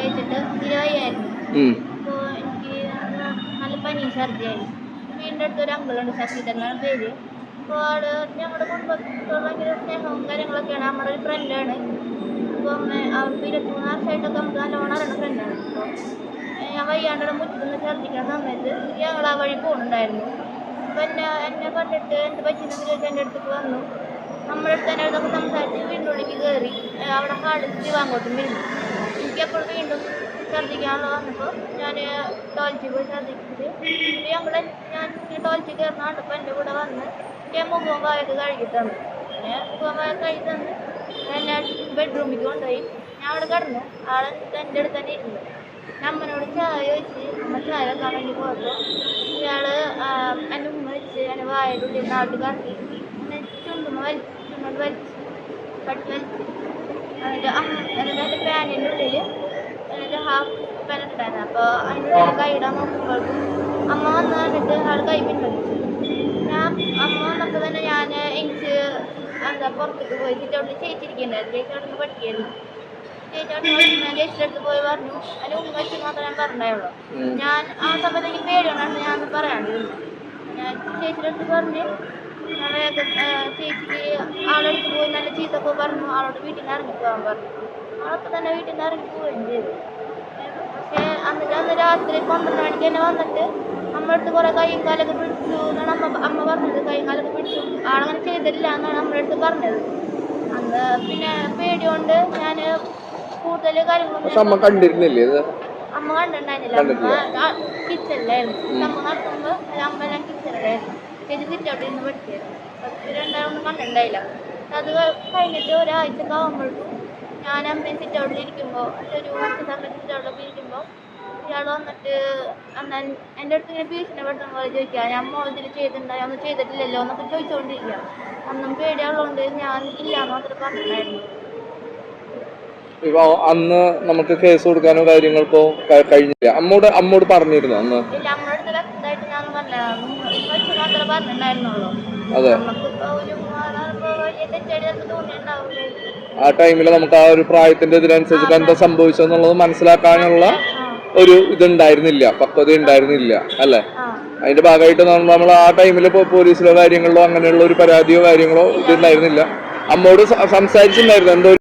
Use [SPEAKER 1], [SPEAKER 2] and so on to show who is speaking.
[SPEAKER 1] കഴിച്ചിട്ട് ഇരുവയ്യായിരുന്നു
[SPEAKER 2] ഉം.
[SPEAKER 1] അപ്പോൾ എനിക്ക് നല്ല പനി ഛർദിയായി വീടിന്റെ അടുത്ത് ഒരു അങ്കിളുണ്ട് ശശിധരൻ എന്നാണ് പേര്. അപ്പോൾ ആൾ ഞങ്ങളുടെ കുടുംബത്തോട് ഭയങ്കര സ്നേഹവും കാര്യങ്ങളൊക്കെയാണ്. നമ്മുടെ ഒരു ഫ്രണ്ടാണ് അപ്പം അവർക്ക് ഇരുപത്തിമൂന്ന് വർഷമായിട്ടൊക്കെ നമുക്ക് നല്ലോണം അറിയുന്ന ഫ്രണ്ടാണ് അപ്പോൾ ഞാൻ വയ്യാണ്ടയുടെ മുറ്റത്തുനിന്ന് ഛർദ്ദിക്കുന്ന സമയത്ത് ഞങ്ങൾ ആ വഴി പോകുന്നുണ്ടായിരുന്നു അപ്പം എന്നെ എന്നെ കണ്ടിട്ട് എന്റെ പറ്റുന്ന ചോദിച്ചാൽ എന്റെ അടുത്തേക്ക് വന്നു. നമ്മുടെ അടുത്ത് തന്നെ അടുത്തൊക്കെ സംസാരിച്ച് വീടിന്റെ ഉള്ളിലേക്ക് കയറി അവിടെ ഹാളിൽ അങ്ങോട്ടും വീണു എനിക്കപ്പോൾ വീണ്ടും ഛർദ്ദിക്കാനുള്ള വന്നപ്പോൾ ഞാൻ ടോയ്ലറ്റിൽ പോയി ഛർദ്ദിച്ചിട്ട്. ഞങ്ങൾ ഞാൻ ടോയ്ലറ്റിൽ കയറുന്ന കണ്ടപ്പോൾ എന്റെ കൂടെ വന്ന് ഞാൻ മുഖവും വായൊക്കെ കഴുകി തന്നു പിന്നെ മുഖവും വായ കഴുകി തന്ന് എന്നെ ബെഡ്റൂമിൽ കൊണ്ടുപോയി. ഞാൻ അവിടെ കിടന്നു ആളെ എന്റെ അടുത്ത് തന്നെ ഇരുന്നു. അമ്മനോട് ചായ വെച്ച് അമ്മ ചായ വെക്കാൻ വേണ്ടി പോയപ്പോൾ ഇയാൾ എന്റെ ഉമ്മ വെച്ച് എന്റെ വായുടെ ഉള്ളിൽ നാട്ട് കറക്കി എന്നെ ചുണ്ടുമ്മ വലിച്ചു ചുണ്ടോട് വലിച്ച് കട്ടി വലിച്ച്. എന്നിട്ട് അമ്മ എന്നിട്ട് എന്റെ പാനിന്റെ ഉണ്ടായിരുന്നു അപ്പോൾ അതിന്റെ ഉള്ളിൽ കൈയിടാൻ നോക്കുമ്പോഴേക്കും അമ്മ വന്ന് കണ്ടിട്ട് ആൾ കൈ പിൻവലിച്ചു ഞാൻ അമ്മ വന്നപ്പോൾ തന്നെ ഞാൻ എനിക്ക് എന്താ പുറത്തേക്ക് പോയി ചുറ്റോട്ടിൽ ചേച്ചിരിക്കുന്നുണ്ടായിരുന്നു. ചേച്ചി അവിടെ നിന്ന് പഠിക്കായിരുന്നു ചേച്ചി അവിടെ നിന്ന് ചേച്ചിയുടെ അടുത്ത് പോയി പറഞ്ഞു. അതിന് ഉമ്മ വെച്ച് മാത്രമേ ഞാൻ പറഞ്ഞുള്ളൂ. ഞാൻ ആ സമയത്ത് എനിക്ക് പേടിയുണ്ടായിരുന്നു. ഞാൻ പറയാണ്ട് പറയാണ്ടിരുന്നു. ഞാൻ ചേച്ചിയുടെ അടുത്ത് പറഞ്ഞ്. ഞാൻ വേഗം ചേച്ചിക്ക് ആളെടുത്ത് പോയി നല്ല ചീത്തൊക്കെ പറഞ്ഞു. ആളോട് വീട്ടിൽ നിന്ന് ഇറങ്ങി പോകാൻ പറഞ്ഞു. ആളൊക്കെ തന്നെ വീട്ടിൽ നിന്ന് ഇറങ്ങി പോവുകയും ചെയ്തു. പക്ഷേ എന്നിട്ട് അന്ന് രാത്രി പന്ത്രണ്ട് മണിക്ക് തന്നെ വന്നിട്ട് നമ്മളടുത്ത് കുറേ കൈയും കാലൊക്കെ പിടിച്ചു എന്നാണ് അമ്മ അമ്മ പറഞ്ഞത്. കൈയും കാലൊക്കെ പിടിച്ചു. ആളങ്ങനെ ചെയ്തിട്ടില്ല എന്നാണ് നമ്മുടെ അടുത്ത് പറഞ്ഞത്. അന്ന് പിന്നെ പേടിയോണ്ട് ഞാൻ കൂടുതൽ കാര്യങ്ങളൊന്നും
[SPEAKER 2] അമ്മ കണ്ടിരുന്നില്ലേ
[SPEAKER 1] അമ്മ കണ്ടിട്ടുണ്ടായിരുന്നില്ല. അമ്മ കിച്ചണിലായിരുന്നു അമ്മ നടത്തുമ്പോൾ അമ്മ എല്ലാം കിച്ചണിലായിരുന്നു ചേച്ചി സിറ്റൗട്ടിൽ നിന്ന് പഠിക്കായിരുന്നു രണ്ടാളൊന്നും കണ്ടിട്ടുണ്ടായില്ല. അത് കഴിഞ്ഞിട്ട് ഒരാഴ്ച ആകുമ്പോഴേക്കും ഞാൻ അമ്മയും ഉള്ളിലിരിക്കുമ്പോൾ ഒരു സമയത്ത് സിറ്റൗട്ടിലൊക്കെ ഇരിക്കുമ്പോൾ ഇയാൾ വന്നിട്ട് അന്ന് എന്റെ അടുത്ത് ഇങ്ങനെ ഭീഷണി പെട്ടെന്ന് പോലെ ചോദിക്കുക ഞാൻ മോൾ ഇതിൽ ചെയ്തിട്ടുണ്ടോ? ഒന്നും ചെയ്തിട്ടില്ലല്ലോ എന്നൊക്കെ ചോദിച്ചുകൊണ്ടിരിക്കുക അന്നും പേടിയുള്ളതുകൊണ്ട് ഞാൻ ഇല്ല മാത്രം പറഞ്ഞിട്ടുണ്ടായിരുന്നു.
[SPEAKER 2] അന്ന് നമുക്ക് കേസ് കൊടുക്കാനോ കാര്യങ്ങൾക്കോ കഴിഞ്ഞില്ല. അമ്മോട് അമ്മോട് പറഞ്ഞിരുന്നു അന്ന്?
[SPEAKER 1] ഇല്ല നമ്മുടെ അടുത്ത് വ്യക്തമായിട്ട് ഞാൻ പറഞ്ഞില്ല. പറഞ്ഞിട്ടുണ്ടായിരുന്നുള്ളൂ.
[SPEAKER 2] അതെ. ആ ടൈമിൽ നമുക്ക് ആ ഒരു പ്രായത്തിന്റെ ഇതിനനുസരിച്ചിട്ട് എന്താ സംഭവിച്ചെന്നുള്ളത് മനസ്സിലാക്കാനുള്ള ഒരു ഇതുണ്ടായിരുന്നില്ല. പക്വത ഉണ്ടായിരുന്നില്ല. അല്ലെ? അതിന്റെ ഭാഗമായിട്ട് നമ്മൾ ആ ടൈമിൽ ഇപ്പോൾ പോലീസിലോ കാര്യങ്ങളിലോ അങ്ങനെയുള്ള ഒരു പരാതിയോ കാര്യങ്ങളോ ഇതുണ്ടായിരുന്നില്ല. അമ്മോട് സംസാരിച്ചിട്ടുണ്ടായിരുന്നു. എന്തോ